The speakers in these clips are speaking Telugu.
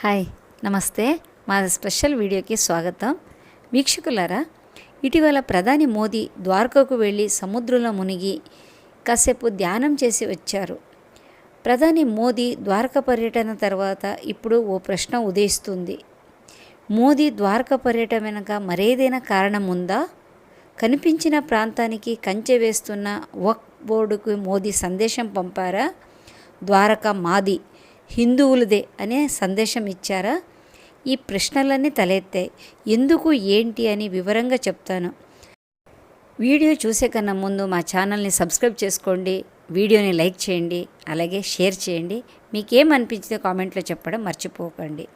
హాయ్ నమస్తే. మా స్పెషల్ వీడియోకి స్వాగతం. వీక్షకులారా ఇటీవల ప్రధాని మోదీ ద్వారకకు వెళ్ళి సముద్రంలో మునిగి కాసేపు ధ్యానం చేసి వచ్చారు. ప్రధాని మోదీ ద్వారక పర్యటన తర్వాత ఇప్పుడు ఓ ప్రశ్న ఉదయిస్తుంది. మోదీ ద్వారక పర్యటన వెనక మరేదైనా కారణం ఉందా? కనిపించిన ప్రాంతానికి కంచె వేస్తున్న వక్ బోర్డుకు మోదీ సందేశం పంపారా? ద్వారక మాది హిందువులదే అనే సందేశం ఇచ్చారా? ఈ ప్రశ్నలన్నీ తలెత్తాయి ఎందుకు ఏంటి అని వివరంగా చెప్తాను. వీడియో చూసే కన్నా ముందు మా ఛానల్ని సబ్స్క్రైబ్ చేసుకోండి వీడియోని లైక్ చేయండి అలాగే షేర్ చేయండి. మీకేమనిపించిందో కామెంట్లో చెప్పడం మర్చిపోకండి.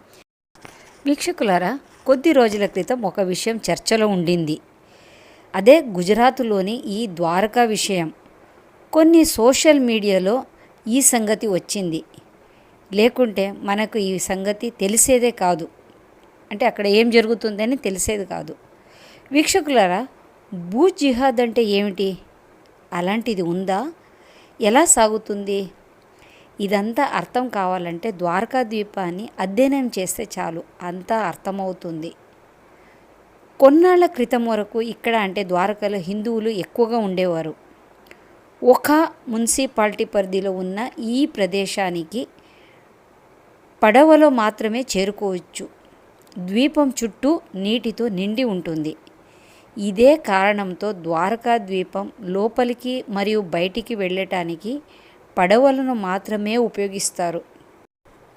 వీక్షకులారా కొద్ది రోజుల క్రితం ఒక విషయం చర్చలో ఉండింది. అదే గుజరాత్లోని ఈ ద్వారకా విషయం. కొన్ని సోషల్ మీడియాలో ఈ సంగతి వచ్చింది. లేకుంటే మనకు ఈ సంగతి తెలిసేదే కాదు. అంటే అక్కడ ఏం జరుగుతుందని తెలిసేది కాదు. వీక్షకులారా భూ జిహాద్ అంటే ఏమిటి? అలాంటిది ఉందా? ఎలా సాగుతుంది? ఇదంతా అర్థం కావాలంటే ద్వారకా ద్వీపాన్ని అధ్యయనం చేస్తే చాలు అంతా అర్థమవుతుంది. కొన్నాళ్ళ క్రితం వరకు ఇక్కడ అంటే ద్వారకలో హిందువులు ఎక్కువగా ఉండేవారు. ఒక మున్సిపాలిటీ పరిధిలో ఉన్న ఈ ప్రదేశానికి పడవలో మాత్రమే చేరుకోవచ్చు. ద్వీపం చుట్టూ నీటితో నిండి ఉంటుంది. ఇదే కారణంతో ద్వారకా ద్వీపం లోపలికి మరియు బయటికి వెళ్ళటానికి పడవలను మాత్రమే ఉపయోగిస్తారు.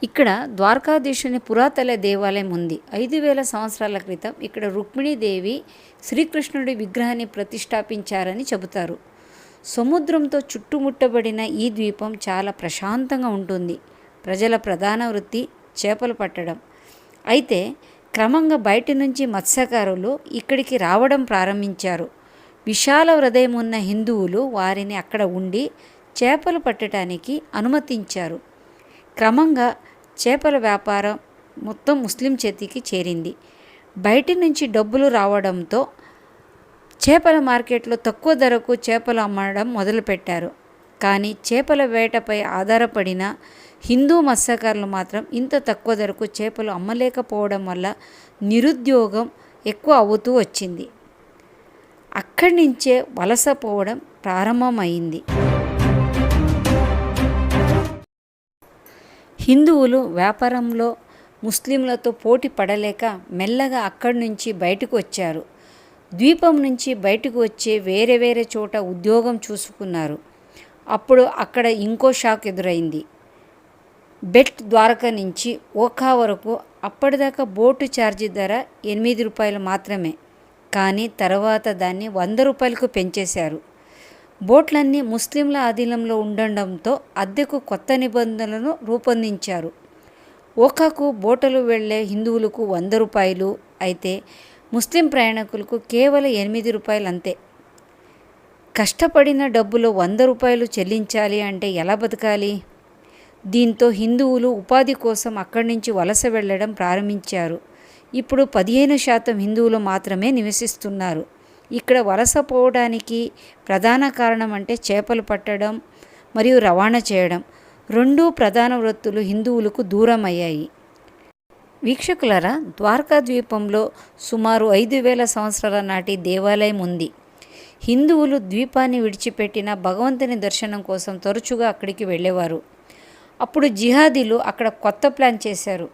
ఇక్కడ ద్వారకాధీశుని పురాతన దేవాలయం ఉంది. ఐదు వేల సంవత్సరాల క్రితం ఇక్కడ రుక్మిణీదేవి శ్రీకృష్ణుడి విగ్రహాన్ని ప్రతిష్టాపించారని చెబుతారు. సముద్రంతో చుట్టుముట్టబడిన ఈ ద్వీపం చాలా ప్రశాంతంగా ఉంటుంది. ప్రజల ప్రధాన వృత్తి చేపలు పట్టడం. అయితే క్రమంగా బయటి నుంచి మత్స్యకారులు ఇక్కడికి రావడం ప్రారంభించారు. విశాల హృదయం ఉన్న హిందువులు వారిని అక్కడ ఉండి చేపలు పట్టడానికి అనుమతించారు. క్రమంగా చేపల వ్యాపారం మొత్తం ముస్లిం చేతికి చేరింది. బయటి నుంచి డబ్బులు రావడంతో చేపల మార్కెట్లో తక్కువ ధరకు చేపలు అమ్మడం మొదలుపెట్టారు. కానీ చేపల వేటపై ఆధారపడిన హిందూ మత్స్యకారులు మాత్రం ఇంత తక్కువ ధరకు చేపలు అమ్మలేకపోవడం వల్ల నిరుద్యోగం ఎక్కువ అవుతూ వచ్చింది. అక్కడి నుంచే వలస పోవడం ప్రారంభమైంది. హిందువులు వ్యాపారంలో ముస్లింలతో పోటీ పడలేక మెల్లగా అక్కడి నుంచి బయటకు వచ్చారు. ద్వీపం నుంచి బయటకు వచ్చే వేరే వేరే చోట ఉద్యోగం చూసుకున్నారు. అప్పుడు అక్కడ ఇంకో షాక్ ఎదురైంది. బెట్ ద్వారక నుంచి ఓఖా వరకు అప్పటిదాకా బోటు ఛార్జీ ధర ఎనిమిది రూపాయలు మాత్రమే. కానీ తర్వాత దాన్ని వంద రూపాయలకు పెంచేశారు. బోట్లన్నీ ముస్లింల ఆధీనంలో ఉండడంతో అద్దెకు కొత్త నిబంధనలను రూపొందించారు. ఓఖాకు బోటలు వెళ్ళే హిందువులకు వంద రూపాయలు అయితే ముస్లిం ప్రయాణికులకు కేవలం ఎనిమిది రూపాయలు అంతే కష్టపడిన డబ్బులో వంద రూపాయలు చెల్లించాలి అంటే ఎలా బతకాలి? దీంతో హిందువులు ఉపాధి కోసం అక్కడి నుంచి వలస వెళ్ళడం ప్రారంభించారు. ఇప్పుడు పదిహేను శాతం హిందువులు మాత్రమే నివసిస్తున్నారు. ఇక్కడ వలస పోవడానికి ప్రధాన కారణం అంటే చేపలు పట్టడం మరియు రవాణా చేయడం. రెండూ ప్రధాన వృత్తులు హిందువులకు దూరం అయ్యాయి వీక్షకులరా ద్వారకా ద్వీపంలో సుమారు ఐదు వేల సంవత్సరాల నాటి దేవాలయం ఉంది. హిందువులు ద్వీపాన్ని విడిచిపెట్టిన భగవంతుని దర్శనం కోసం తరచుగా అక్కడికి వెళ్ళేవారు. అప్పుడు జిహాదీలు అక్కడ కొత్త ప్లాన్ చేశారు.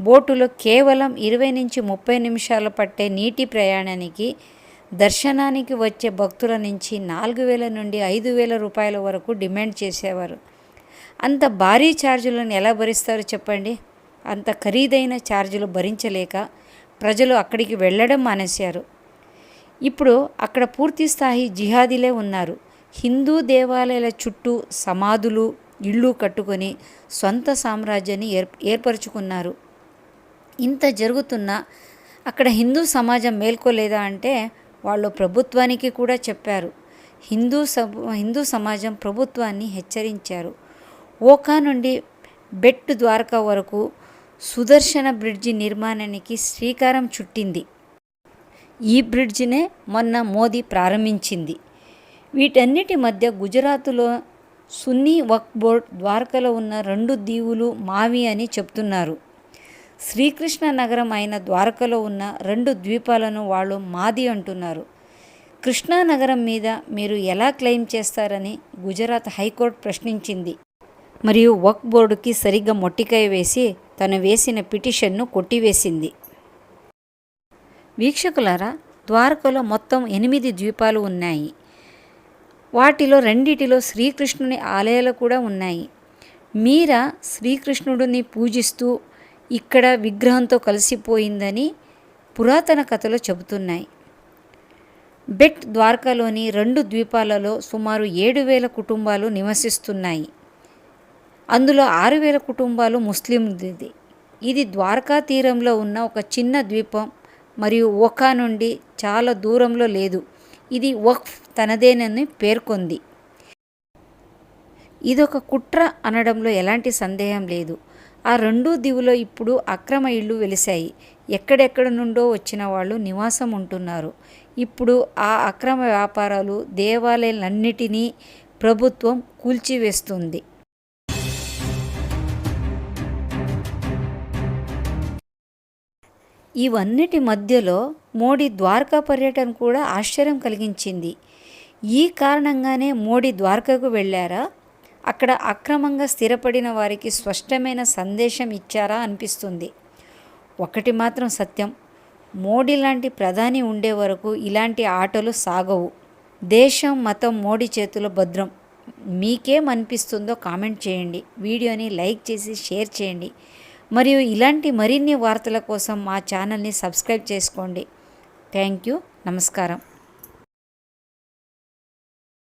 బోటులో కేవలం ఇరవై నుంచి ముప్పై నిమిషాలు పట్టే నీటి ప్రయాణానికి దర్శనానికి వచ్చే భక్తుల నుంచి నాలుగు వేల నుండి ఐదు వేల రూపాయల వరకు డిమాండ్ చేసేవారు. అంత భారీ ఛార్జీలను ఎలా భరిస్తారు చెప్పండి? అంత ఖరీదైన ఛార్జీలు భరించలేక ప్రజలు అక్కడికి వెళ్ళడం మానేశారు. ఇప్పుడు అక్కడ పూర్తి స్థాయి జిహాదీలే ఉన్నారు. హిందూ దేవాలయాల చుట్టూ సమాధులు ఇళ్ళు కట్టుకొని సొంత సామ్రాజ్యాన్ని ఏర్ ఏర్పరచుకున్నారు. ఇంత జరుగుతున్నా అక్కడ హిందూ సమాజం మేల్కోలేదా అంటే వాళ్ళు ప్రభుత్వానికి కూడా చెప్పారు. హిందూ హిందూ సమాజం ప్రభుత్వాన్ని హెచ్చరించారు. ఓకా నుండి బెట్ ద్వారకా వరకు సుదర్శన బ్రిడ్జి నిర్మాణానికి శ్రీకారం చుట్టింది. ఈ బ్రిడ్జినే మొన్న మోదీ ప్రారంభించింది. వీటన్నిటి మధ్య గుజరాత్లో సున్నీ వక్ బోర్డ్ ద్వారకలో ఉన్న రెండు దీవులు మావి అని చెప్తున్నారు. శ్రీకృష్ణ నగరం అయిన ద్వారకలో ఉన్న రెండు ద్వీపాలను వాళ్ళు మాది అంటున్నారు. కృష్ణా నగరం మీద మీరు ఎలా క్లెయిమ్ చేస్తారని గుజరాత్ హైకోర్టు ప్రశ్నించింది. మరియు వక్ బోర్డుకి సరిగ్గా మొట్టికాయ వేసి తను వేసిన పిటిషన్ను కొట్టివేసింది. వీక్షకులారా ద్వారకలో మొత్తం ఎనిమిది ద్వీపాలు ఉన్నాయి. వాటిలో రెండిటిలో శ్రీకృష్ణుని ఆలయాలు కూడా ఉన్నాయి. మీరా శ్రీకృష్ణుడిని పూజిస్తూ ఇక్కడ విగ్రహంతో కలిసిపోయిందని పురాతన కథలు చెబుతున్నాయి. బెట్ ద్వారకాలోని రెండు ద్వీపాలలో సుమారు ఏడు వేల కుటుంబాలు నివసిస్తున్నాయి. అందులో ఆరు వేల కుటుంబాలు ముస్లింది ఇది ద్వారకా తీరంలో ఉన్న ఒక చిన్న ద్వీపం మరియు ఓఖా నుండి చాలా దూరంలో లేదు. ఇది వక్ఫ్ తనదేనని పేర్కొంది. ఇదొక కుట్ర అనడంలో ఎలాంటి సందేహం లేదు. ఆ రెండూ దివులో ఇప్పుడు అక్రమ ఇళ్ళు వెలిశాయి. ఎక్కడెక్కడ నుండో వచ్చిన వాళ్ళు నివాసం ఉంటున్నారు. ఇప్పుడు ఆ అక్రమ వ్యాపారాలు దేవాలయాలన్నిటినీ ప్రభుత్వం కూల్చివేస్తుంది. ఇవన్నిటి మధ్యలో మోడీ ద్వారకా పర్యటన కూడా ఆశ్చర్యం కలిగించింది. ఈ కారణంగానే మోడీ ద్వారకకు వెళ్ళారా? అక్కడ అక్రమంగా స్థిరపడిన వారికి స్పష్టమైన సందేశం ఇచ్చారా అనిపిస్తుంది. ఒకటి మాత్రం సత్యం. మోడీ లాంటి ప్రధాని ఉండే వరకు ఇలాంటి ఆటలు సాగవు. దేశం మతం మోడీ చేతిలో భద్రం. మీకేమనిపిస్తుందో కామెంట్ చేయండి. వీడియోని లైక్ చేసి షేర్ చేయండి. మరియు ఇలాంటి మరిన్ని వార్తల కోసం మా ఛానల్ని సబ్స్క్రైబ్ చేసుకోండి. Thank you. నమస్కారం.